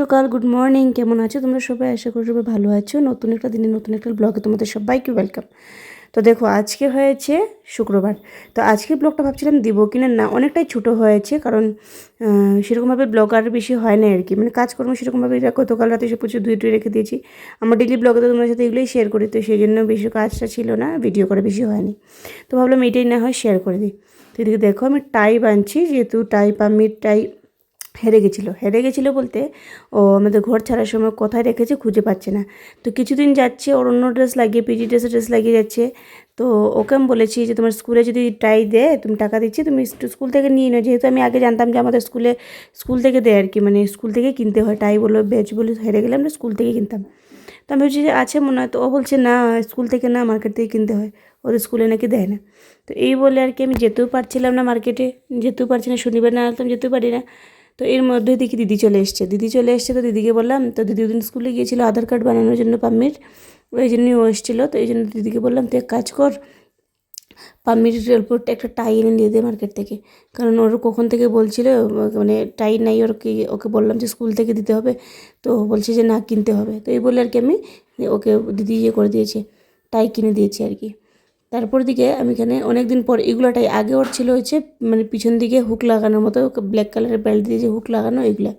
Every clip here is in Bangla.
সকাল গুড মর্নিং কেমন আছো? তোমরা সবাই আশা করি সবাই ভালো আছো। নতুন একটা দিনে, নতুন একটা ব্লগে তোমাদের সবাইকে ওয়েলকাম তো দেখো, আজকে হয়েছে শুক্রবার। তো আজকে ব্লগটা ভাবছিলাম দিব কিনা না, অনেকটাই ছোটো হয়েছে কারণ সেরকমভাবে ব্লগ আর বেশি হয় না আর কি মানে কাজকর্ম সেরকমভাবে গতকাল রাতে সব কিছু ধুয়ে টুয়ে রেখে দিয়েছি। আমার ডেলি ব্লগে তো তোমার সাথে এগুলোই শেয়ার করি, তো সেই জন্য বেশি কাজটা ছিল না ভিডিও করে বেশি হয়নি। তো ভাবলাম এটাই না হয় শেয়ার করে দিই। তো এদিকে দেখো, আমি টাই বানছি, যেহেতু টাই পামির টাই হেরে গেছিল। হেরে গেছিল বলতে ও আমাদের ঘর ছাড়ার সময় কোথায় রেখেছে খুঁজে পাচ্ছে না। তো কিছুদিন যাচ্ছে, ওর অন্য ড্রেস লাগিয়ে পিজি ড্রেসের ড্রেস লাগিয়ে যাচ্ছে। তো ওকে আমি বলেছি যে, তোমার স্কুলে যদি টাই দেয় তুমি টাকা দিচ্ছি, তুমি স্কুল থেকে নিয়ে নাও। যেহেতু আমি আগে জানতাম যে, আমাদের স্কুলে স্কুল থেকে দেয় আর কি মানে স্কুল থেকে কিনতে হয়। টাই বলো ব্যাচ বলে হেরে গেলে আমরা স্কুল থেকে কিনতাম। তো আমি ভাবছি যে, আছে মনে হয়। তো ও বলছে, না স্কুল থেকে না মার্কেট থেকে কিনতে হয়। ওদের স্কুলে নাকি দেয় না। তো এই বলে আর কি আমি যেতেও পারছিলাম না মার্কেটে যেতেও পারছি না, শনিবার না আসলাম, যেতেও পারি না। তো এর মধ্যে দেখি দিদি চলে এসছে। দিদি চলে এসছে তো দিদিকে বললাম, তো দিদি ওদিন স্কুলে গিয়েছিল আধার কার্ড বানানোর জন্য পাম্মির, ওই জন্যই ও এসেছিল। তো এই জন্য দিদিকে বললাম, তুই এক কাজ কর, পাম্মির উপর একটা টাই এনে দিয়ে দে মার্কেট থেকে। কারণ ওর কখন থেকে বলছিল মানে টাই নাই ওর কি ওকে বললাম যে স্কুল থেকে দিতে হবে। তো বলছে যে না, কিনতে হবে। তো এই বলে আর কি আমি ওকে দিদি ইয়ে করে দিয়েছে টাই কিনে দিয়েছি আর কি। তারপর দিকে আমি এখানে অনেক দিন পর এগুলোটাই, আগে ওর ছিল হচ্ছে মানে পিছন দিকে হুক লাগানোর মতো ব্ল্যাক কালারের বেল্ট দিয়ে যে হুক লাগানো, এগুলা।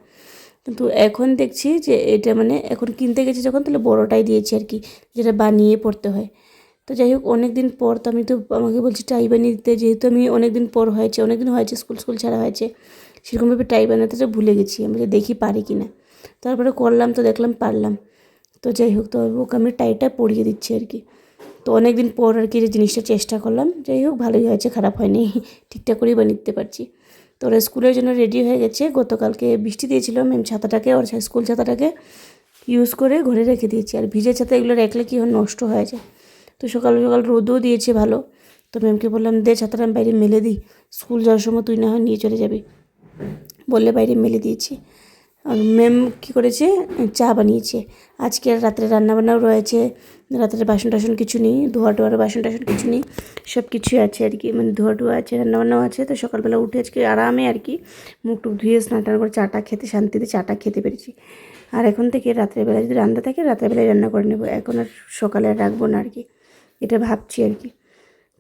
কিন্তু এখন দেখছি যে এটা মানে এখন কিনতে গেছি যখন, তাহলে বড়টাই দিয়েছি আর কি, যেটা বানিয়ে পড়তে হয়। তো যাই হোক অনেক দিন পর তো আমি তো আমাকে বলছি টাই বানিয়ে দিতে, যেহেতু আমি অনেক দিন পর হয়েছে অনেক দিন হয়েছে, স্কুল স্কুল ছাড়া হয়েছে, সেরকমভাবে টাই বানাতে তো ভুলে গেছি, আমি যে দেখি পারি কি না তারপরে করলাম তো দেখলাম পারলাম। তো যাই হোক, তো ওকে আমি টাইটা পরিয়ে দিচ্ছি আর কি। তো অনেক দিন পর আর কি জিনিসটা চেষ্টা করলাম। যাই হোক, ভালোই হয়েছে, খারাপ হয়নি, ঠিকঠাক করেই বানিয়ে দিতে পারছি। তো ওরা স্কুলের জন্য রেডি হয়ে গেছে। গতকালকে বৃষ্টি দিয়েছিল ম্যাম ছাতাটাকে, ওর স্কুল ছাতাটাকে ইউজ করে ঘরে রেখে দিয়েছি। আর ভিজে ছাতা এগুলো রাখলে কী হয়, নষ্ট হয়ে যায়। তো সকাল সকাল রোদও দিয়েছে ভালো। তো ম্যামকে বললাম, দে ছাতাটা, আমি বাইরে মেলে দিই। স্কুল যাওয়ার সময় তুই না হয় নিয়ে চলে যাবি। বললে, বাইরে মেলে দিয়েছি। আর ম্যাম কী করেছে? চা বানিয়েছে। আজকে রাত্রে রান্নাবান্নাও রয়েছে। রাত্রে বাসন টাসন কিছু নেই, ধোয়া টোয়ার বাসন টাসন কিছু নেই সব কিছুই আছে আর কি। মানে ধোয়া টোয়া আছে, রান্নাবান্নাও আছে। তো সকালবেলা উঠে আজকে আরামে আর কি মুখ টুক ধুয়ে স্নান টান করে চাটা খেতে, শান্তিতে চাটা খেতে পেরেছি। আর এখন থেকে রাত্রেবেলা যদি রান্না থাকে, রাত্রেবেলায় রান্না করে নেব। এখন আর সকালে রাখব না আর কি। এটা ভাবছি আর কি।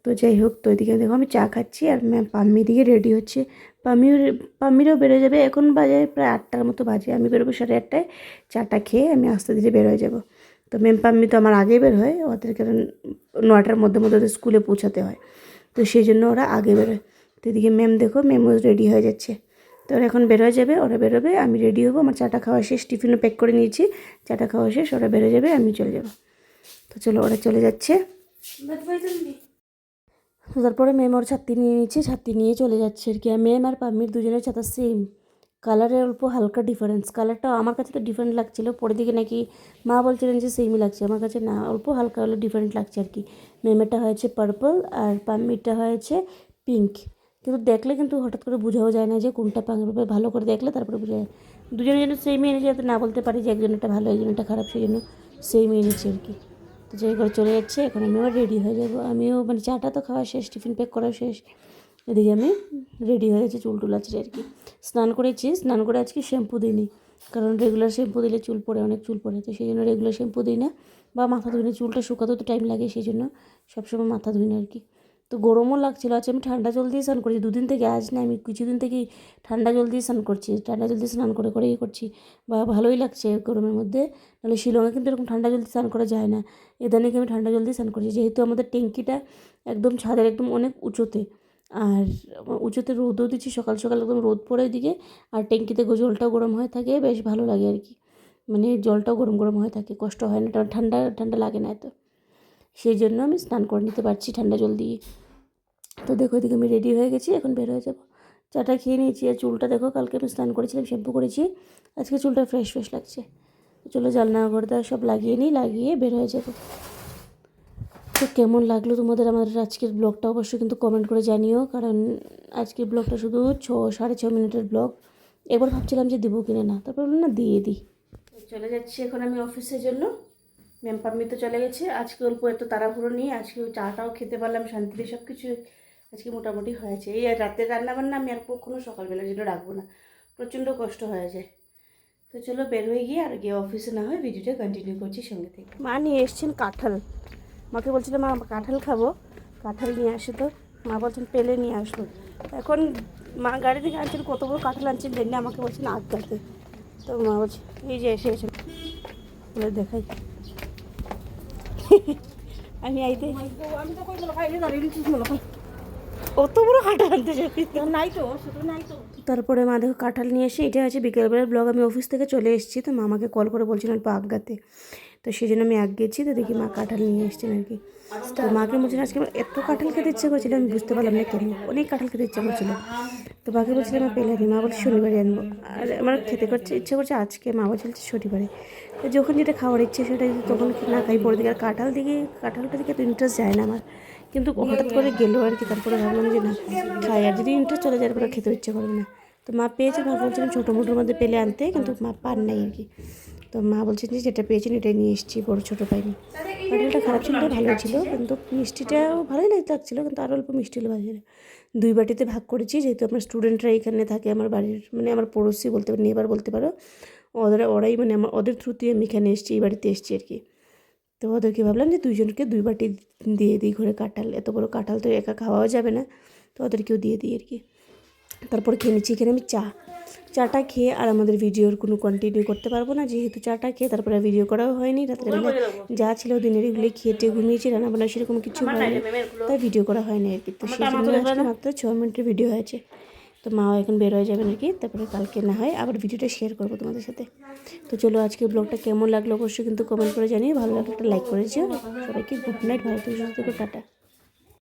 তো যাই হোক, তো এদিকে দেখো আমি চা খাচ্ছি আর ম্যাম পাম্মি দিকে রেডি হচ্ছে। পাম্মিও পাম্মিরও বেরো যাবে, এখন বাজে প্রায় আটটার মতো বাজে। আমি বেরোবো সাড়ে আটটায়, চাটা খেয়ে আমি আস্তে ধীরে বের হয়ে যাব। তো ম্যাম পাম্মি তো আমার আগে বের হয়, ওদের কারণ নটার মধ্যে মধ্যে ওদের স্কুলে পৌঁছাতে হয়। তো সেই জন্য ওরা আগে বেরোয়। তো এদিকে ম্যাম দেখো ম্যামও রেডি হয়ে যাচ্ছে। তো ওরা এখন বের হয়ে যাবে, ওরা বেরোবে, আমি রেডি হব, আমার চাটা খাওয়া শেষ, টিফিনও প্যাক করে নিয়েছি, চাটা খাওয়া শেষ, ওরা বেরো যাবে, আমি চলে যাব। তো চলো ওরা চলে যাচ্ছে। তারপরে মেম ওর ছাত্রী নিয়ে নিচ্ছে, ছাত্রী নিয়ে চলে যাচ্ছে আর কি। আর মেম আর পাম্মির দুজনের ছাতা সেম কালারের অল্প হালকা ডিফারেন্স কালারটা আমার কাছে তো ডিফারেন্ট লাগছিল। পরে দিকে নাকি মা বলছিলেন যে সেমই লাগছে। আমার কাছে না, অল্প হালকা হলো ডিফারেন্ট লাগছে আর কি। মেমেরটা হয়েছে পার্পল আর পাম্মিরটা হয়েছে পিঙ্ক কিন্তু দেখলে কিন্তু হঠাৎ করে বোঝাও যায় না যে কোনটা পাঙ্গবে ভালো করে দেখলে তারপরে বোঝা যায়। দুজনে যেন সেমই এনেছে, যাতে না বলতে পারি যে একজনেরটা ভালো, একজনেরটা খারাপ সেই জন্য সেমই এনেছে আর কি। তো যাই করে চলে যাচ্ছে। এখন আমি আবার রেডি হয়ে যাব। আমিও মানে চাটা তো খাওয়া শেষ টিফিন প্যাক করা শেষ। এদিকে আমি রেডি হয়ে যাচ্ছি চুল টুল আছে আর কি। স্নান করেছি। স্নান করে আজকে শ্যাম্পু দিইনি। কারণ রেগুলার শ্যাম্পু দিলে চুল পড়ে, অনেক চুল পড়ে। তো সেই জন্য রেগুলার শ্যাম্পু দিই না। বা মাথা ধুই না চুলটা শুকাতেও তো টাইম লাগে, সেই জন্য সবসময় মাথা ধুই না আর কি। তো গরমও লাগছিল, আজ আমি ঠান্ডা জল দিয়ে স্নান করছি। দুদিন থেকে আজ না, আমি কিছুদিন থেকেই ঠান্ডা জল দিয়ে স্নান করছি। ঠান্ডা জল দিয়ে স্নান করে করেই করছি। বা ভালোই লাগছে গরমের মধ্যে। নাহলে শিলংয়ে কিন্তু এরকম ঠান্ডা জল দিয়ে স্নান করা যায় না। এদানিকে আমি ঠান্ডা জল দিয়ে স্নান করছি। যেহেতু আমাদের ট্যাঙ্কিটা একদম ছাদের একদম অনেক উঁচুতে। আর উঁচুতে রোদও দিচ্ছি, সকাল সকাল একদম রোদ পড়ে দিকে আর ট্যাঙ্কিতে জলটাও গরম হয়ে থাকে, বেশ ভালো লাগে আর কি। মানে জলটাও গরম গরম হয়ে থাকে, কষ্ট হয় না। ঠান্ডা ঠান্ডা লাগে না এত। সেই জন্য আমি স্নান করে নিতে পারছি ঠান্ডা জল দিয়ে। তো দেখো এদিকে আমি রেডি হয়ে গেছি, এখন বের হয়ে যাব। চাটা খেয়ে নিয়েছি আর চুলটা দেখো কালকে আমি স্নান করেছিলাম শ্যাম্পু করেছি। আজকে চুলটা ফ্রেশ ফ্রেশ লাগছে। চলো জানলা ঘরদা সব লাগিয়ে নিই, লাগিয়ে বের হয়ে যাব। তো কেমন লাগল তোমাদের আমাদের আজকের ব্লগটা অবশ্যই কিন্তু কমেন্ট করে জানিও, কারণ আজকের ব্লগটা শুধু ছ, সাড়ে ছ মিনিটের ব্লগ এবার ভাবছিলাম যে দেবো কিনা না, তারপর না, দিয়ে দিই। চলে যাচ্ছি এখন আমি অফিসের জন্য। ম্যাম পাম্মি তো চলে গেছে। আজকে অল্প এত তাড়াহুড়ো নিয়ে আজকে চাটাও খেতে পারলাম শান্তিতে সব কিছু আজকে মোটামুটি হয়েছে। এই রাতের রান্না বান্না আমি আর কখনো সকালবেলা জন্য রাখব না। প্রচণ্ড কষ্ট হয়ে যায়। তো চলো বের হয়ে গিয়ে আর গিয়ে অফিসে না হয় ভিডিওটা কন্টিনিউ করছি সঙ্গে থেকে। মা নিয়ে এসছেন কাঁঠাল। মাকে বলছিলাম মা কাঁঠাল খাব। কাঁঠাল নিয়ে আসে তো। মা বলছেন পেলে নিয়ে আসব। এখন মা গাড়ি থেকে আনছেন কত বড় কাঁঠাল আনছেন জানি না, আমাকে বলছেন আগ তো মা বলছে এই যে এসে এসে। দেখাই। আমি আইতে অত বড় কাঁঠাল আনতে নাই তো নাই তো। তারপরে মা দেখো কাঁঠাল নিয়ে এসে এটা আছে বিকেলবেলার ব্লগ আমি অফিস থেকে চলে এসেছি তো মামাকে কল করে বলছিলাম অল্প আজ্ঞাতে তো সেই জন্য আমি আজ্ঞেছি তো দেখি মা কাঁঠাল নিয়ে এসছেন আর কি। তো মাকে বলছিলেন আজকে আমার এত কাঁঠাল খেতে ইচ্ছে করছিল, আমি বুঝতে পারলাম না কেন, অনেক কাঁঠাল খেতে ইচ্ছে করছিল। তো মাকে বলছিলাম আমার পেলানি মা বলছে, শনিবারে আনব। আর আমার খেতে করছে ইচ্ছে করছে, আজকে মা বলছে শনিবারে। তো যখন যেটা খাওয়ার ইচ্ছে, সেটা তখন না খাই পরে দিকে আর কাঁঠাল দিকে কাঁঠালটা দিকে তো ইন্টারেস্ট যায় না আমার। কিন্তু হঠাৎ করে গেলো আর কি, তারপরে ভাবলাম যে না, খাই। আর যদি ইন্টারেস্ট চলে যায় পরে খেতে ইচ্ছে করবে না। তো মা পেয়েছে, মা বলছিলেন ছোটো মোটোর মধ্যে পেলে আনতে, কিন্তু মা পান নাই আর কি। তো মা বলছেন যে যেটা পেয়েছেন এটাই নিয়ে এসেছি, বড়ো ছোটো পাইনি। কাঁঠালটা খারাপ ছিল, ভালো ছিল, কিন্তু মিষ্টিটাও ভালোই লাগছিল, কিন্তু আরও অল্প মিষ্টি হলে ভালো দুই বাটিতে ভাগ করেছি, যেহেতু আমার স্টুডেন্টরা এখানে থাকে, আমার বাড়ির মানে আমার পড়োশি বলতে পারো নেবার বলতে পারো, ওদের, ওরাই মানে আমার, ওদের থ্রুতেই আমি এখানে এসেছি, এই বাড়িতে এসেছি আর কি। তো ওদেরকে ভাবলাম যে দুইজনকে দুই বাটি দিয়ে দিই, ঘরে কাঁঠাল, এত বড় কাঁঠাল তো একা খাওয়াও যাবে না, তো ওদেরকেও দিয়ে দিই আর কি। তারপর খেয়ে নিচ্ছি এখানে আমি চা। চাটা খেয়ে আর আমাদের ভিডিওর কোনো কন্টিনিউ করতে পারব না যেহেতু চাটা খেয়ে তারপরে ভিডিও করাও হয়নি রাত্রেবেলা যা ছিল দিনের এগুলি খেটে ঘুমিয়েছি রান্না বান্না সেরকম কিছু হয়নি তাই ভিডিও করা হয়নি আর কি। তো সেই জন্য মাত্র ছ মিনিটের ভিডিও হয়েছে। তো মাও এখন বের হয়ে যাবেন আর কি তারপরে কালকে না হয় আবার ভিডিওটা শেয়ার করব তোমাদের সাথে। তো চলো আজকে ব্লগটা কেমন লাগল অবশ্যই কিন্তু কমেন্ট করে জানিয়ে ভালো লাগল একটা লাইক করে দিও। সবাইকে গুড নাইট ভালো থেকে সুস্থ টাটা।